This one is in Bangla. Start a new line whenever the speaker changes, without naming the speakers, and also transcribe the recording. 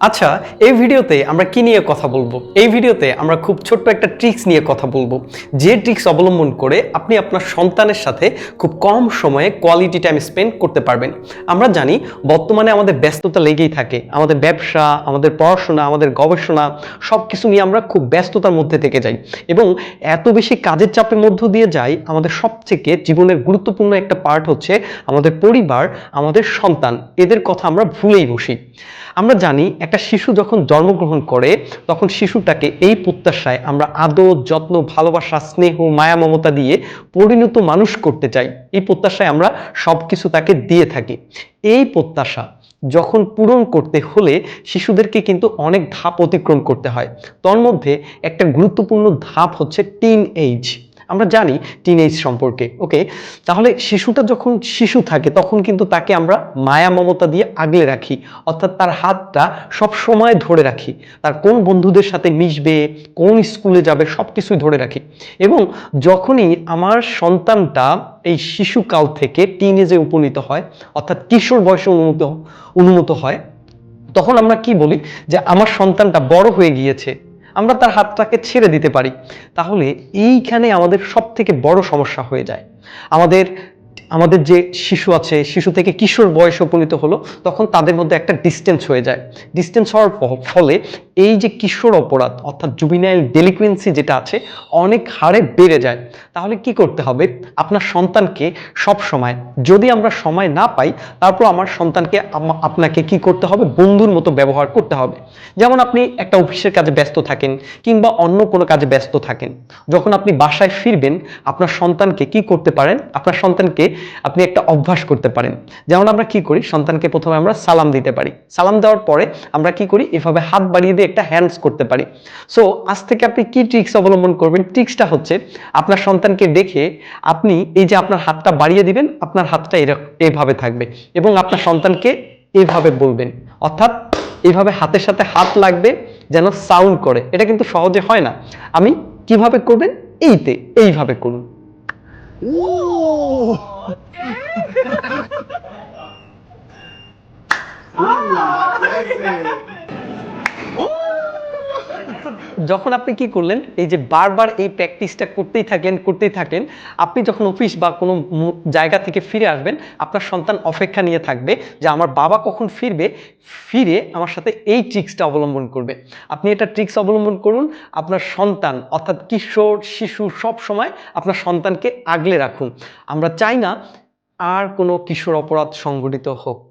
আচ্ছা এই ভিডিওতে আমরা কি নিয়ে কথা বলব? এই ভিডিওতে আমরা খুব ছোট্ট একটা ট্রিক্স নিয়ে কথা বলব। যে ট্রিক্স অবলম্বন করে আপনি আপনার সন্তানের সাথে খুব কম সময়ে কোয়ালিটি টাইম স্পেন্ড করতে পারবেন। আমরা জানি, বর্তমানে আমাদের ব্যস্ততা লেগেই থাকে। আমাদের ব্যবসা, আমাদের পড়াশোনা, আমাদের গবেষণা সব কিছু নিয়ে আমরা খুব ব্যস্ততার মধ্যে থেকে যাই। এবং এত বেশি কাজের চাপের মধ্য দিয়ে যাই, আমাদের সবথেকে জীবনের গুরুত্বপূর্ণ একটা পার্ট হচ্ছে আমাদের পরিবার, আমাদের সন্তান। এদের কথা আমরা ভুলেই বসি। আমরা জানি একটা শিশু যখন জন্মগ্রহণ করে, তখন শিশুটাকে এই প্রত্যাশায় আমরা আদর, যত্ন, ভালোবাসা, স্নেহ, মায়া, মমতা দিয়ে পরিণত মানুষ করতে চাই। এই প্রত্যাশায় আমরা সব কিছু তাকে দিয়ে থাকি। এই প্রত্যাশা যখন পূরণ করতে হলে শিশুদেরকে কিন্তু অনেক ধাপ অতিক্রম করতে হয়। তোর মধ্যে একটা গুরুত্বপূর্ণ ধাপ হচ্ছে টিন এইজ আমরা জানি টিন এইজ সম্পর্কে ওকে তাহলে শিশুটা যখন শিশু থাকে, তখন কিন্তু তাকে আমরা মায়া মমতা দিয়ে আগলে রাখি, অর্থাৎ তার হাতটা সব সময় ধরে রাখি, তার কোন বন্ধুদের সাথে মিশবে, কোন স্কুলে যাবে, সব কিছুই ধরে রাখি। এবং যখনই আমার সন্তানটা এই শিশুকাল থেকে টিন এজে উপনীত হয়, অর্থাৎ কিশোর বয়সে অনুমত অনুমত হয়, তখন আমরা কি বলি? যে আমার সন্তানটা বড় হয়ে গিয়েছে আমরা তার হাতটাকে ছেড়ে দিতে পারি, তাহলে এইখানে আমাদের সব থেকে বড় সমস্যা হয়ে যায়। আমাদের আমাদের যে শিশু আছে, শিশু থেকে কিশোর বয়সে উপনীত হলো, তখন তাদের মধ্যে একটা ডিস্টেন্স হয়ে যায়। ডিস্টেন্স হওয়ার ফলে এই যে কিশোর অপরাধ, অর্থাৎ জুবিনাইল ডেলিকুয়েন্সি যেটা আছে, অনেক হারে বেড়ে যায়। তাহলে কি করতে হবে? আপনার সন্তানকে সব সময়, যদি আমরা সময় না পাই, তারপর আমার সন্তানকে আপনাকে কি করতে হবে? বন্ধুর মতো ব্যবহার করতে হবে। যেমন আপনি একটা অফিসের কাজে ব্যস্ত থাকেন, কিংবা অন্য কোনো কাজে ব্যস্ত থাকেন। যখন আপনি বাসায় ফিরবেন, আপনার সন্তানকে কি করতে পারেন? আপনার সন্তানকে আপনি একটা অভ্যাস করতে পারেন। যেমন আমরা কি করি? সন্তানকে প্রথমে আমরা সালাম দিতে পারি। সালাম দেওয়ার পরে আমরা কি করি? এভাবে হাত বাড়িয়ে দিয়ে একটা হ্যান্ডস করতে পারি। সো আজ থেকে আপনি কি ট্রিক্স অবলম্বন করবেন? ট্রিক্সটা হচ্ছে আপনার সন্তানকে দেখে আপনি এই যে আপনার হাতটা বাড়িয়ে দিবেন আপনার হাতটা এরকম এভাবে থাকবে এবং আপনার সন্তানকে এইভাবে বলবেন। অর্থাৎ এইভাবে হাতের সাথে হাত লাগবে যেন সাউন্ড করে। এটা কিন্তু সহজে হয় না। আমি কীভাবে করবেন? এইতে এইভাবে করুন। যখন আপনি কি করলেন, এই যে বারবার এই প্র্যাকটিসটা করতেই থাকলেন করতেই থাকেন, আপনি যখন অফিস বা কোনো জায়গা থেকে ফিরে আসবেন, আপনার সন্তান অপেক্ষা নিয়ে থাকবে যে আমার বাবা কখন ফিরবে, ফিরে আমার সাথে এই ট্রিক্সটা অবলম্বন করবে। আপনি এটা ট্রিক্স অবলম্বন করুন, আপনার সন্তান অর্থাৎ কিশোর, শিশু সব সময় আপনার সন্তানকে আগলে রাখুন। আমরা চাই না আর কোনো কিশোর অপরাধ সংঘটিত হোক।